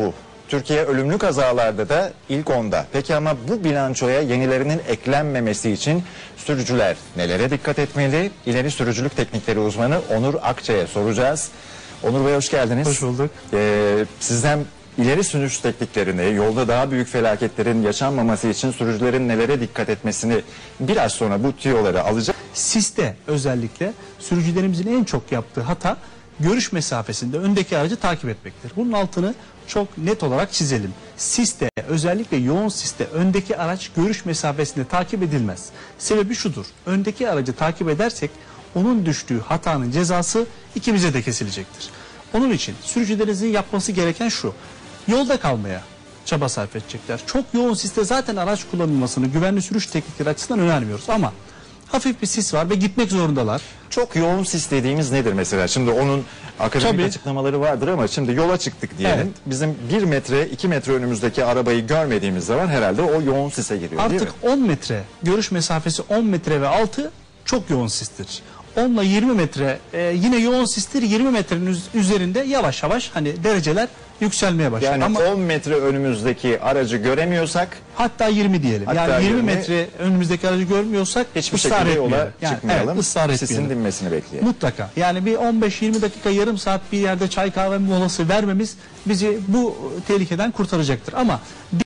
bu. Türkiye ölümlü kazalarda da ilk onda. Peki ama bu bilançoya yenilerinin eklenmemesi için sürücüler nelere dikkat etmeli? İleri sürücülük teknikleri uzmanı Onur Akçay'a soracağız. Onur Bey hoş geldiniz. Hoş bulduk. Ee, sizden ileri sürüş tekniklerini, yolda daha büyük felaketlerin yaşanmaması için sürücülerin nelere dikkat etmesini biraz sonra bu tüyoları alacağız. Siste özellikle sürücülerimizin en çok yaptığı hata görüş mesafesinde öndeki aracı takip etmektir. Bunun altını çok net olarak çizelim. Siste özellikle yoğun siste öndeki araç görüş mesafesinde takip edilmez. Sebebi şudur. Öndeki aracı takip edersek onun düştüğü hatanın cezası ikimize de kesilecektir. Onun için sürücülerinizin yapması gereken şu. Yolda kalmaya çaba sarf edecekler. Çok yoğun siste zaten araç kullanılmasını güvenli sürüş teknikleri açısından önermiyoruz ama hafif bir sis var ve gitmek zorundalar. Çok yoğun sis dediğimiz nedir mesela? Şimdi onun akademik Tabii. açıklamaları vardır ama şimdi yola çıktık diyelim. Evet. Bizim bir metre, iki metre önümüzdeki arabayı görmediğimiz zaman herhalde o yoğun sise giriyor değil mi? Artık 10 metre görüş mesafesi 10 metre ve altı çok yoğun sistir. 10 ile 20 metre e, yine yoğun sistir 20 metrenin üz- üzerinde yavaş yavaş hani dereceler yükselmeye başlar. Yani Ama 10 metre önümüzdeki aracı göremiyorsak hatta 20 diyelim. Hatta yani 20, 20 metre önümüzdeki aracı görmıyorsak hiçbir ısrar şekilde etmeyelim. yola Yani, çıkmayalım. Evet, ısrar sisin etmeyelim. dinmesini bekleyelim. Mutlaka. Yani bir 15-20 dakika yarım saat bir yerde çay kahve molası vermemiz bizi bu tehlikeden kurtaracaktır. Ama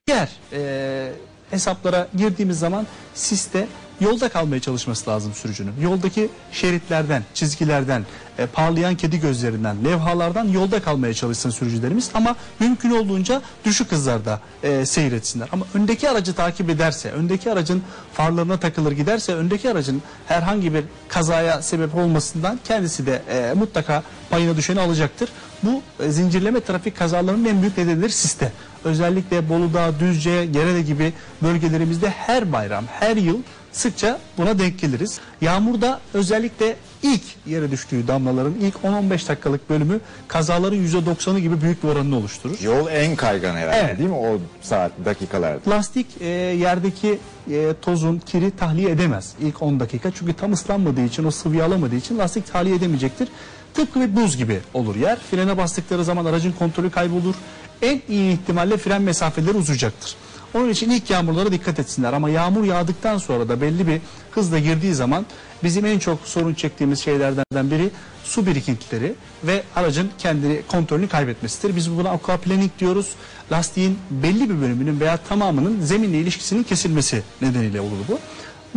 diğer e, hesaplara girdiğimiz zaman siste yolda kalmaya çalışması lazım sürücünün. Yoldaki şeritlerden, çizgilerden, e, parlayan kedi gözlerinden, levhalardan yolda kalmaya çalışsın sürücülerimiz. Ama mümkün olduğunca düşük hızlarda e, seyretsinler. Ama öndeki aracı takip ederse, öndeki aracın farlarına takılır giderse, öndeki aracın herhangi bir kazaya sebep olmasından kendisi de e, mutlaka payına düşeni alacaktır. Bu e, zincirleme trafik kazalarının en büyük nedenidir siste. Özellikle Bolu'da, Düzce, Gerede gibi bölgelerimizde her bayram, her yıl sıkça buna denk geliriz. Yağmurda özellikle ilk yere düştüğü damlaların ilk 10-15 dakikalık bölümü kazaların %90'ı gibi büyük bir oranını oluşturur. Yol en kaygan herhalde Evet. değil mi o saat dakikalarda? Plastik e, yerdeki e, tozun, kiri tahliye edemez ilk 10 dakika. Çünkü tam ıslanmadığı için, o sıvıyı alamadığı için lastik tahliye edemeyecektir. Tıpkı bir buz gibi olur yer. Frene bastıkları zaman aracın kontrolü kaybolur. En iyi ihtimalle fren mesafeleri uzayacaktır. Onun için ilk yağmurlara dikkat etsinler. Ama yağmur yağdıktan sonra da belli bir hızla girdiği zaman bizim en çok sorun çektiğimiz şeylerden biri su birikintileri ve aracın kendi kontrolünü kaybetmesidir. Biz buna aquaplaning diyoruz. Lastiğin belli bir bölümünün veya tamamının zeminle ilişkisinin kesilmesi nedeniyle olur bu.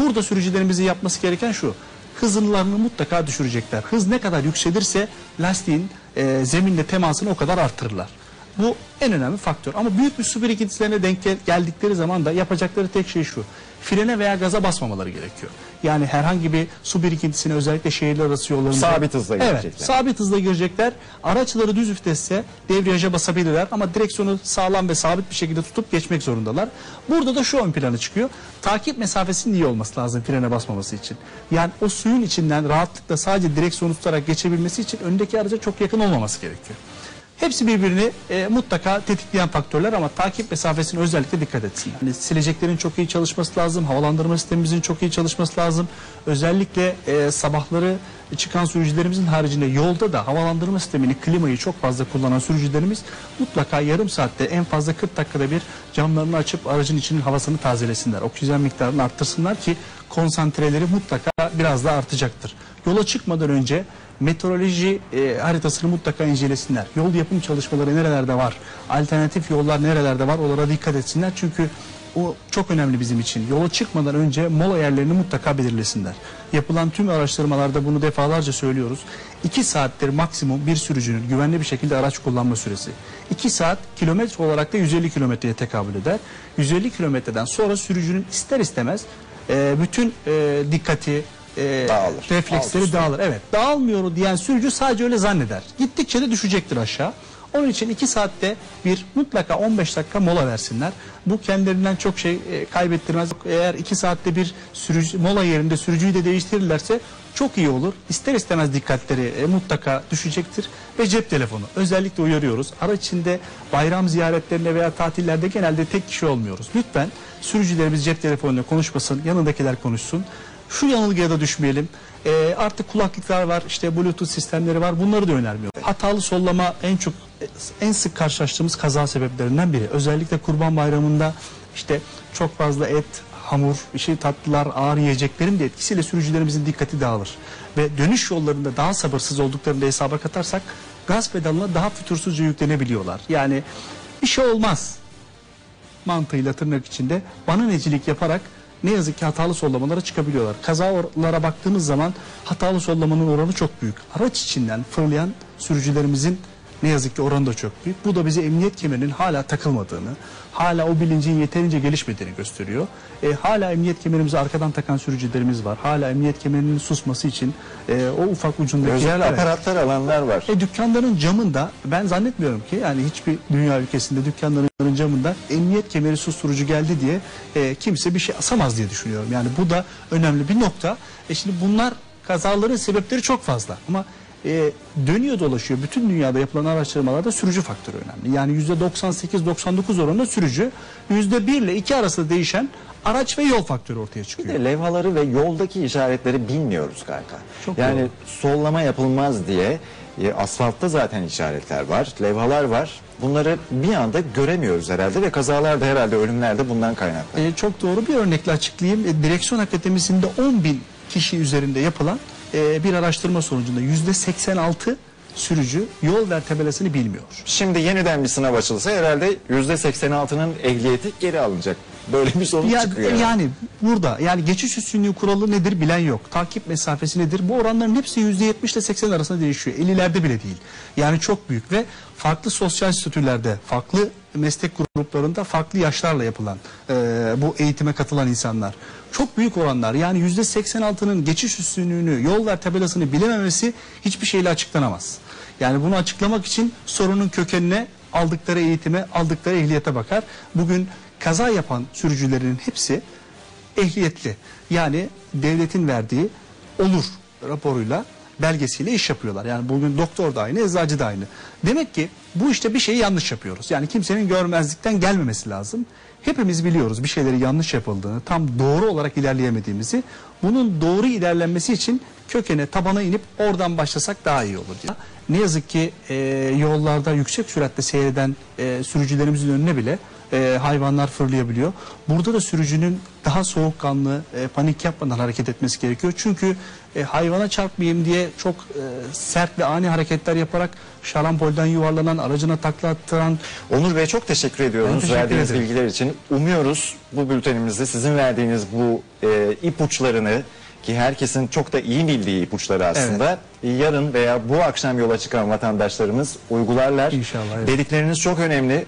Burada sürücülerimizin yapması gereken şu. Hızlarını mutlaka düşürecekler. Hız ne kadar yükselirse lastiğin e, zeminle temasını o kadar artırırlar. Bu en önemli faktör. Ama büyük bir su birikintilerine denk gel- geldikleri zaman da yapacakları tek şey şu. Frene veya gaza basmamaları gerekiyor. Yani herhangi bir su birikintisine özellikle şehirler arası yollarında... Sabit hızla Evet, girecekler. sabit hızla girecekler. Araçları düz vitesse debriyaja basabilirler ama direksiyonu sağlam ve sabit bir şekilde tutup geçmek zorundalar. Burada da şu ön plana çıkıyor. Takip mesafesinin iyi olması lazım frene basmaması için. Yani o suyun içinden rahatlıkla sadece direksiyonu tutarak geçebilmesi için öndeki araca çok yakın olmaması gerekiyor. Hepsi birbirini e, mutlaka tetikleyen faktörler ama takip mesafesine özellikle dikkat etsinler. Yani sileceklerin çok iyi çalışması lazım, havalandırma sistemimizin çok iyi çalışması lazım. Özellikle e, sabahları çıkan sürücülerimizin haricinde yolda da havalandırma sistemini, klimayı çok fazla kullanan sürücülerimiz mutlaka yarım saatte en fazla 40 dakikada bir camlarını açıp aracın içinin havasını tazelesinler. Oksijen miktarını arttırsınlar ki konsantreleri mutlaka biraz daha artacaktır. Yola çıkmadan önce meteoroloji e, haritasını mutlaka incelesinler. Yol yapım çalışmaları nerelerde var? Alternatif yollar nerelerde var? Onlara dikkat etsinler. Çünkü o çok önemli bizim için. Yola çıkmadan önce mola yerlerini mutlaka belirlesinler. Yapılan tüm araştırmalarda bunu defalarca söylüyoruz. 2 saattir maksimum bir sürücünün güvenli bir şekilde araç kullanma süresi. 2 saat kilometre olarak da 150 kilometreye tekabül eder. 150 kilometreden sonra sürücünün ister istemez e, bütün e, dikkati, e, Dağılır. refleksleri üst. dağılır. Evet dağılmıyor diyen sürücü sadece öyle zanneder. Gittikçe de düşecektir aşağı. Onun için 2 saatte bir mutlaka 15 dakika mola versinler. Bu kendilerinden çok şey e, kaybettirmez. Eğer 2 saatte bir sürücü, mola yerinde sürücüyü de değiştirirlerse çok iyi olur. İster istemez dikkatleri e, mutlaka düşecektir. Ve cep telefonu özellikle uyarıyoruz. Araç içinde bayram ziyaretlerinde veya tatillerde genelde tek kişi olmuyoruz. Lütfen sürücülerimiz cep telefonuyla konuşmasın, yanındakiler konuşsun. Şu yanılgıya da düşmeyelim. E, artık kulaklıklar var, işte bluetooth sistemleri var. Bunları da önermiyor. hatalı sollama en çok en sık karşılaştığımız kaza sebeplerinden biri. Özellikle Kurban Bayramı'nda işte çok fazla et, hamur, bir şey tatlılar, ağır yiyeceklerin de etkisiyle sürücülerimizin dikkati dağılır. Ve dönüş yollarında daha sabırsız olduklarını da hesaba katarsak gaz pedalına daha fütursuzca yüklenebiliyorlar. Yani bir şey olmaz mantığıyla tırnak içinde bana necilik yaparak ne yazık ki hatalı sollamalara çıkabiliyorlar. Kazalara baktığımız zaman hatalı sollamanın oranı çok büyük. Araç içinden fırlayan sürücülerimizin ne yazık ki oranı da çok büyük. Bu da bize emniyet kemerinin hala takılmadığını, hala o bilincin yeterince gelişmediğini gösteriyor. E, hala emniyet kemerimizi arkadan takan sürücülerimiz var. Hala emniyet kemerinin susması için e, o ufak ucundaki... Özel Evet. aparatlar alanlar var. E dükkanların camında ben zannetmiyorum ki yani hiçbir dünya ülkesinde dükkanların camında emniyet kemeri susturucu geldi diye e, kimse bir şey asamaz diye düşünüyorum. Yani bu da önemli bir nokta. E şimdi bunlar kazaların sebepleri çok fazla ama e, dönüyor dolaşıyor. Bütün dünyada yapılan araştırmalarda sürücü faktörü önemli. Yani %98-99 oranında sürücü %1 ile 2 arasında değişen araç ve yol faktörü ortaya Bir çıkıyor. de levhaları ve yoldaki işaretleri bilmiyoruz kanka. Çok yani doğru. sollama yapılmaz diye e, asfaltta zaten işaretler var, levhalar var. Bunları bir anda göremiyoruz herhalde ve kazalar da herhalde ölümler de bundan kaynaklı. E, çok doğru bir örnekle açıklayayım. E, Direksiyon Akademisi'nde 10 bin kişi üzerinde yapılan e, bir araştırma sonucunda yüzde 86 sürücü yol ver tabelasını bilmiyor. Şimdi yeniden bir sınav açılsa herhalde %86'nın ehliyeti geri alınacak. Böyle bir sonuç Ya, çıkıyor. yani burada yani geçiş üstünlüğü kuralı nedir bilen yok. Takip mesafesi nedir? Bu oranların hepsi yüzde 70 ile 80 arasında değişiyor. 50'lerde bile değil. Yani çok büyük ve farklı sosyal statülerde, farklı meslek gruplarında farklı yaşlarla yapılan e, bu eğitime katılan insanlar. Çok büyük oranlar. Yani yüzde 86'nın geçiş üstünlüğünü, yol ver tabelasını bilememesi hiçbir şeyle açıklanamaz. Yani bunu açıklamak için sorunun kökenine aldıkları eğitime, aldıkları ehliyete bakar. Bugün kaza yapan sürücülerin hepsi ehliyetli. Yani devletin verdiği olur raporuyla belgesiyle iş yapıyorlar. Yani bugün doktor da aynı, eczacı da aynı. Demek ki bu işte bir şeyi yanlış yapıyoruz. Yani kimsenin görmezlikten gelmemesi lazım. Hepimiz biliyoruz bir şeyleri yanlış yapıldığını, tam doğru olarak ilerleyemediğimizi. Bunun doğru ilerlenmesi için kökene, tabana inip oradan başlasak daha iyi olur diye. Ne yazık ki e, yollarda yüksek süratle seyreden e, sürücülerimizin önüne bile e, hayvanlar fırlayabiliyor. Burada da sürücünün daha soğukkanlı, e, panik yapmadan hareket etmesi gerekiyor. Çünkü e, hayvana çarpmayayım diye çok e, sert ve ani hareketler yaparak şarampolden yuvarlanan, aracına takla attıran Onur Bey çok teşekkür ediyoruz Ben teşekkür verdiğiniz ederim. bilgiler için. Umuyoruz bu bültenimizde sizin verdiğiniz bu e, ipuçlarını ki herkesin çok da iyi bildiği ipuçları aslında yarın veya bu akşam yola çıkan vatandaşlarımız uygularlar. İnşallah, evet. Dedikleriniz çok önemli.